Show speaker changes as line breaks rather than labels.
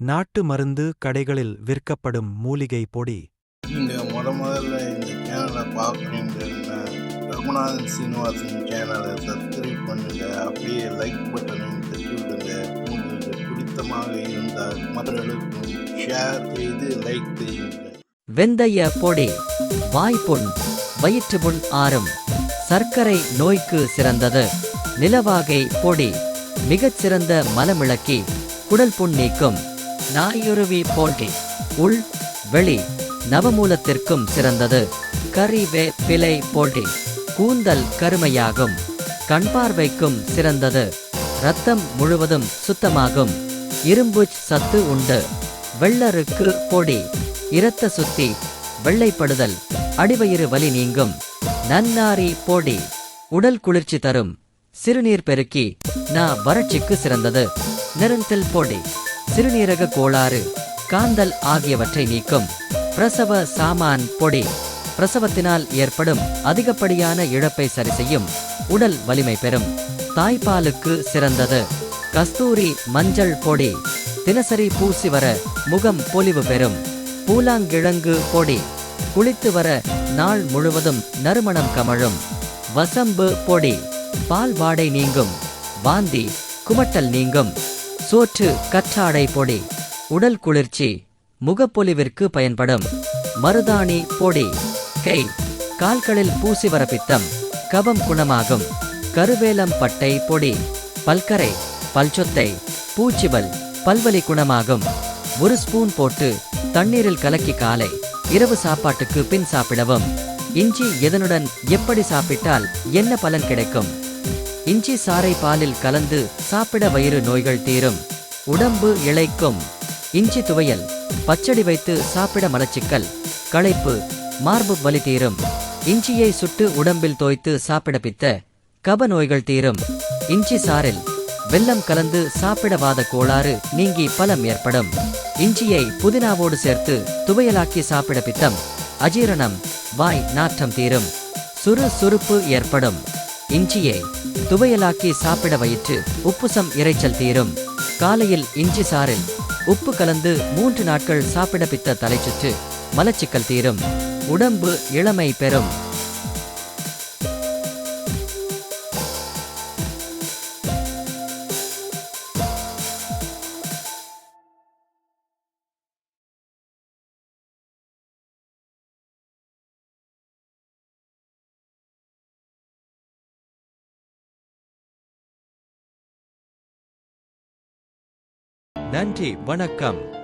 நாட்டு மருந்து கடைகளில் விற்கப்படும் மூலிகை பொடி.
நீங்கள் முத முதல்ல இந்த சேனலை பார்க்குறீங்கன்னா ரகுநாதன் சீனிவாசன் சேனலை சப்ஸ்கிரைப் பண்ணுங்க. அப்படியே லைக் பட்டனையும் தட்டி விடுங்க. உங்களுக்கு பிடித்தமாக இருந்தால் மற்றவர்களுக்கும் ஷேர் செய்து லைக் செய்யுங்கள்
வெந்தய பொடி வாய்ப்புண் வயிற்று புண் ஆறும் சர்க்கரை நோய்க்கு சிறந்தது. நிலவாகை பொடி மிகச் சிறந்த மலமிளக்கி குடல் புண் நீக்கும். நாயுருவி போல்டி உள் வெளி நவமூலத்திற்கும் சிறந்தது. கறிவே பிலை போல்டி கூந்தல் கருமையாகும். கண்பார்வைக்கும் சிறந்தது. ரத்தம் முழுவதும் சுத்தமாகும். இரும்புச் சத்து உண்டு. வெள்ளருக்கு பொடி இரத்த சுத்தி வெள்ளைப்படுதல் அடிவயிறு வலி நீங்கும். நன்னாரி பொடி உடல் குளிர்ச்சி தரும். சிறுநீர் பெருக்கி நா வறட்சிக்கு சிறந்தது. நெருந்தில் பொடி சிறுநீரக கோளாறு காந்தல் ஆகியவற்றை நீக்கும் பிரசவ சாமான் பொடி. பிரசவத்தினால் ஏற்படும் அதிகப்படியான இழப்பை சரி செய்யும் உடல் வலிமை பெறும். தாய்ப்பாலுக்கு சிறந்தது. கஸ்தூரி மஞ்சள் பொடி. தினசரி பூசி வர முகம் பொலிவு பெறும். பூலாங்கிழங்கு பொடி. குளித்து வர நாள் முழுவதும் நறுமணம் கமழும். வசம்பு பொடி. பால் வாடை நீங்கும். வாந்தி குமட்டல் நீங்கும். சோற்று கற்றாடை பொடி. உடல் குளிர்ச்சி முகப்பொலிவிற்கு பயன்படும். மருதாணி பொடி. கை கால்களில் பூசி வர பித்தம் கபம் குணமாகும். கருவேலம் பட்டை பொடி. பல்கரை பல்சொத்தை பூச்சிவல் பல்வலி குணமாகும். ஒரு ஸ்பூன் போட்டு தண்ணீரில் கலக்கி காலை இரவு சாப்பாட்டுக்கு பின் சாப்பிடவும். இஞ்சி எதனுடன் எப்படி சாப்பிட்டால் என்ன பலன் கிடைக்கும்? இஞ்சி சாறை பாலில் கலந்து சாப்பிட வயிறு நோய்கள் தீரும். உடம்பு இளைக்கும். இஞ்சி துவையல். பச்சடி வைத்து சாப்பிட மலச்சிக்கல். களைப்பு. மார்பு வலி தீரும். இஞ்சியை சுட்டு உடம்பில் தோய்த்து சாப்பிட பித்த. கப நோய்கள் தீரும். இஞ்சி சாறில். வெல்லம் கலந்து சாப்பிட வாத கோளாறு நீங்கி பலம் ஏற்படும். இஞ்சியை புதினாவோடு சேர்த்து துவையலாக்கி சாப்பிட பித்தம். அஜீரணம். வாய் நாற்றம் தீரும். சுறு சுறுப்பு ஏற்படும். இஞ்சியை துவையலாக்கி சாப்பிட வயிற்று உப்புசம் இரைச்சல் தீரும். காலையில் இஞ்சி சாறில் உப்பு கலந்து மூன்று நாட்கள் சாப்பிட பித்த தலைச்சுற்று மலச்சிக்கல் தீரும். உடம்பு இளமை பெறும்.
நன்றி வணக்கம்.